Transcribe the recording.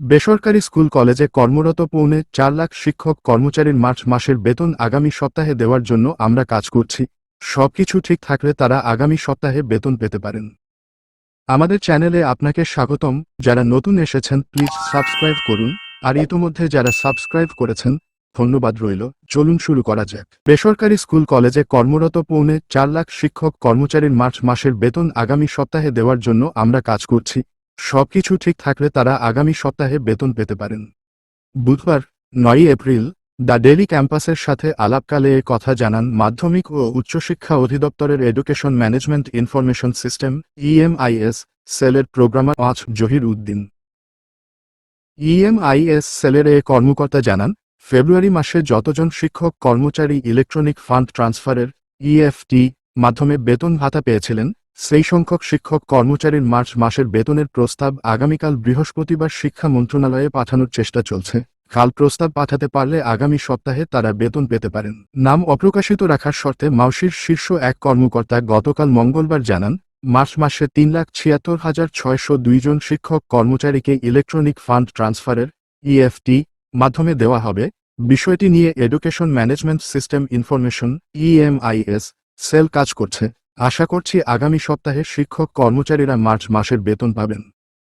বেসরকারি স্কুল কলেজে কর্মরত পৌনে চার লাখ শিক্ষক কর্মচারীর মার্চ মাসের বেতন আগামী সপ্তাহে দেওয়ার জন্য আমরা কাজ করছি। সবকিছু ঠিক থাকলে তারা আগামী সপ্তাহে বেতন পেতে পারেন। আমাদের চ্যানেলে আপনাকে স্বাগতম। যারা নতুন এসেছেন, প্লিজ সাবস্ক্রাইব করুন। আর ইতোমধ্যে যারা সাবস্ক্রাইব করেছেন, ধন্যবাদ রইল। চলুন শুরু করা যাক। বেসরকারি স্কুল কলেজে কর্মরত পৌনে চার লাখ শিক্ষক কর্মচারীর মার্চ মাসের বেতন আগামী সপ্তাহে দেওয়ার জন্য আমরা কাজ করছি। সবকিছু ঠিক থাকলে তারা আগামী সপ্তাহে বেতন পেতে পারেন। বুধবার নয় এপ্রিল, দ্য ডেলি ক্যাম্পাসের সাথে আলাপকালে এ কথা জানান মাধ্যমিক ও উচ্চশিক্ষা অধিদপ্তরের education management information system, EMIS, সেলের প্রোগ্রামার আজ জহির উদ্দিন। ইএমআইএস সেলের এ কর্মকর্তা জানান, ফেব্রুয়ারি মাসে যতজন শিক্ষক, কর্মচারী ইলেকট্রনিক ফান্ড ট্রান্সফারের, ইএফটি, মাধ্যমে বেতন ভাতা পেয়েছিলেন সেই সংখ্যক শিক্ষক কর্মচারীর মার্চ মাসের বেতনের প্রস্তাব আগামীকাল বৃহস্পতিবার শিক্ষা মন্ত্রণালয়ে পাঠানোর চেষ্টা চলছে। কাল প্রস্তাব পাঠাতে পারলে আগামী সপ্তাহে তারা বেতন পেতে পারেন। নাম অপ্রকাশিত রাখার শর্তে মাউসির শীর্ষ এক কর্মকর্তা গতকাল মঙ্গলবার জানান, মার্চ মাসে তিন লাখ ছিয়াত্তর হাজার ছয়শো দুইজন শিক্ষক কর্মচারীকে ইলেকট্রনিক ফান্ড ট্রান্সফারের ইএফটি মাধ্যমে দেওয়া হবে। বিষয়টি নিয়ে education management system information, EMIS, cell কাজ করছে। আশা করছি আগামী সপ্তাহে শিক্ষক কর্মচারীরা মার্চ মাসের বেতন পাবেন।